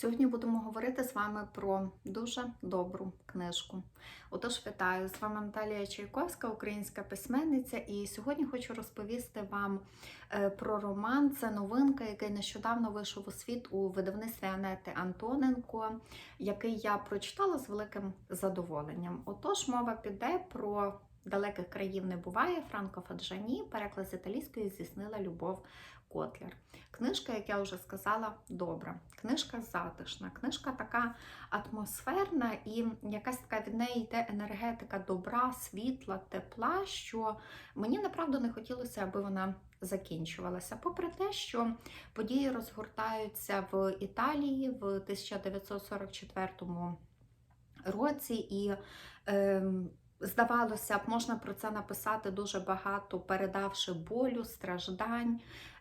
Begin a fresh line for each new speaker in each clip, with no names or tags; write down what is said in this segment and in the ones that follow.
Сьогодні будемо говорити з вами про дуже добру книжку. Отож, вітаю! З вами Наталія Чайковська, українська письменниця, і сьогодні хочу розповісти вам е, про роман. Це новинка, який нещодавно вийшов у світ у видавництві Анети Антоненко, який я прочитала з великим задоволенням. Отож, мова піде про далеких країв не буває. Франко Фаджані, переклад з італійської здійснила Любов Котлер. Книжка, як я вже сказала, добра. Книжка затишна, книжка така атмосферна і якась така від неї йде енергетика добра, світла, тепла, що мені направду не хотілося, аби вона закінчувалася. Попри те, що події розгортаються в Італії в 1944 році і. Е, Здавалося б, можна про це написати дуже багато, передавши болю, страждань.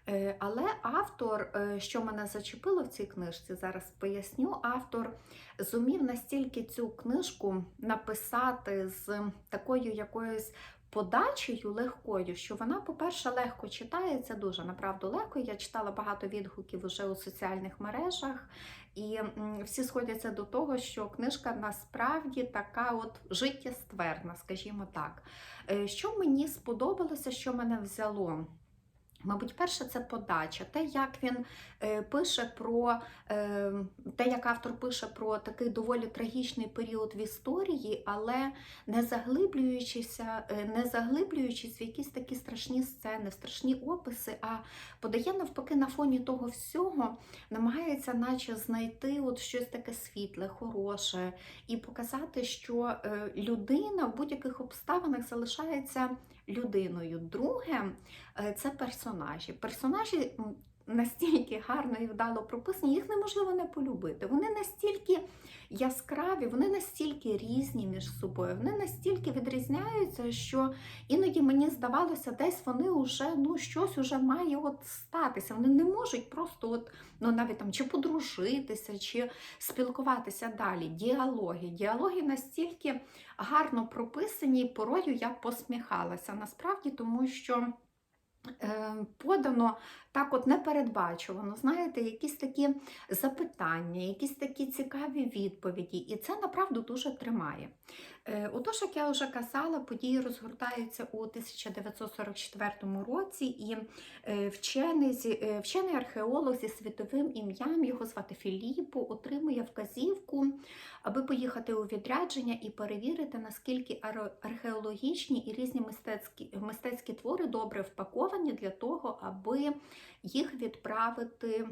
Е, але автор, е, що мене зачепило в цій книжці, зараз поясню, автор зумів настільки цю книжку написати з такою якоюсь подачею легкою, що вона, по-перше, легко читається, дуже направду легко. Я читала багато відгуків уже у соціальних мережах, і всі сходяться до того, що книжка насправді така от життєстверна, скажімо так. Е, що мені сподобалося, що мене взяло? Мабуть, перше, це подача, те, як він е, пише про е, те, як автор пише про такий доволі трагічний період в історії, але не заглиблюючися, е, не заглиблюючись в якісь такі страшні сцени, страшні описи, а подає навпаки на фоні того всього, намагається, наче знайти от щось таке світле, хороше, і показати, що людина в будь-яких обставинах залишається людиною. Друге, е, це персонажі. Персонажі настільки гарно і вдало прописані, їх неможливо не полюбити. Вони настільки яскраві, вони настільки різні між собою, вони настільки відрізняються, що іноді мені здавалося, десь вони вже ну, щось уже має от статися. Вони не можуть просто от, ну, навіть там чи подружитися, чи спілкуватися далі. Діалоги. Діалоги настільки гарно прописані, порою я посміхалася. Насправді, тому що. Е, подано так от непередбачувано, знаєте, якісь такі запитання, якісь такі цікаві відповіді, і це направду дуже тримає. Е, отож, як я вже казала, події розгортаються у 1944 році, і е, вчений вчений археолог зі світовим ім'ям, його звати Філіппо, отримує вказівку, аби поїхати у відрядження і перевірити, наскільки археологічні і різні мистецькі, мистецькі твори добре впаковані для того, аби їх відправити.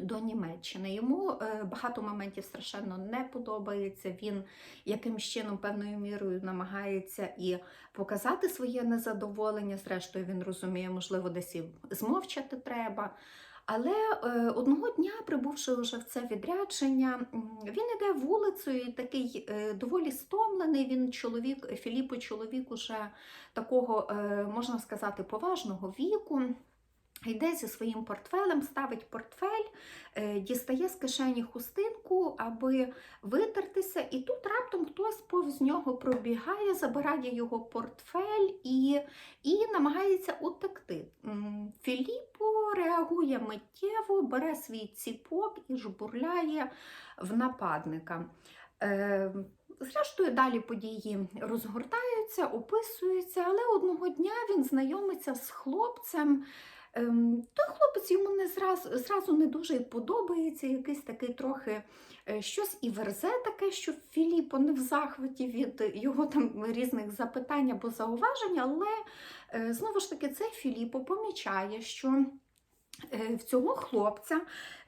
До Німеччини. Йому е, багато моментів страшенно не подобається. Він якимсь чином, певною мірою, намагається і показати своє незадоволення. Зрештою, він розуміє, можливо, десь і змовчати треба. Але е, одного дня, прибувши вже в це відрядження, він іде вулицею, і такий е, доволі стомлений. Він чоловік, Філіппо, чоловік уже такого, можна сказати, поважного віку. Йде зі своїм портфелем, ставить портфель, е, дістає з кишені хустинку, аби витертися, і тут раптом хтось повз нього пробігає, забирає його портфель і і намагається утекти. Філіппо реагує миттєво, бере свій ціпок і жбурляє в нападника. Е, зрештою, далі події розгортаються, описуються, але одного дня він знайомиться з хлопцем. Ем, той хлопець йому не зразу зразу не дуже подобається, якийсь такий трохи е, щось і верзе таке, що Філіппо не в захваті від його там різних запитань або зауважень, але е, знову ж таки цей Філіппо помічає, що е, в цього хлопця,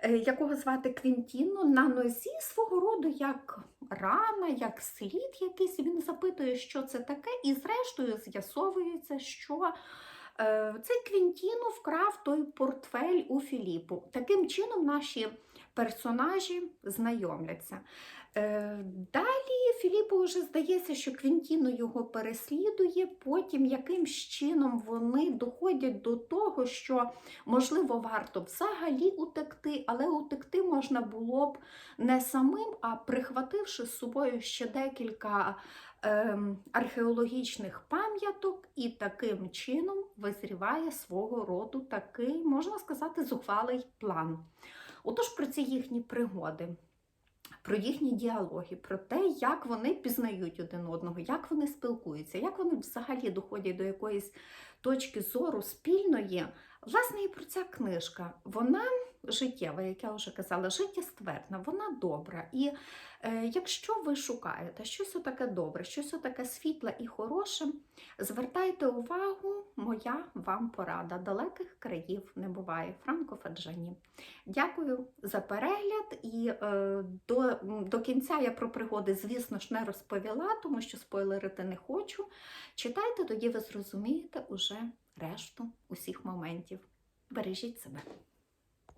якого звати Квінтіно, на нозі свого роду як рана, як слід якийсь, він запитує, що це таке, і зрештою з'ясовується, що цей Квінтіно вкрав той портфель у Філіпу. Таким чином наші персонажі знайомляться. Е, далі Філіпу вже здається, що Квінтіно його переслідує, потім якимсь чином вони доходять до того, що, можливо, варто взагалі утекти, але утекти можна було б не самим, а прихвативши з собою ще декілька археологічних пам'яток, і таким чином визріває свого роду такий, можна сказати, зухвалий план. Отож, про ці їхні пригоди. Про їхні діалоги, про те, як вони пізнають один одного, як вони спілкуються, як вони взагалі доходять до якоїсь точки зору спільної. Власне, і про ця книжка. Вона життєва, як я вже казала, життєствердна, вона добра. І е, якщо ви шукаєте щось таке добре, щось таке світле і хороше, звертайте увагу, моя вам порада. Далеких країв не буває. Франко Фаджані. Дякую за перегляд. І е, до, до кінця я про пригоди, звісно ж, не розповіла, тому що спойлерити не хочу. Читайте, тоді ви зрозумієте уже решту усіх моментів. Бережіть себе.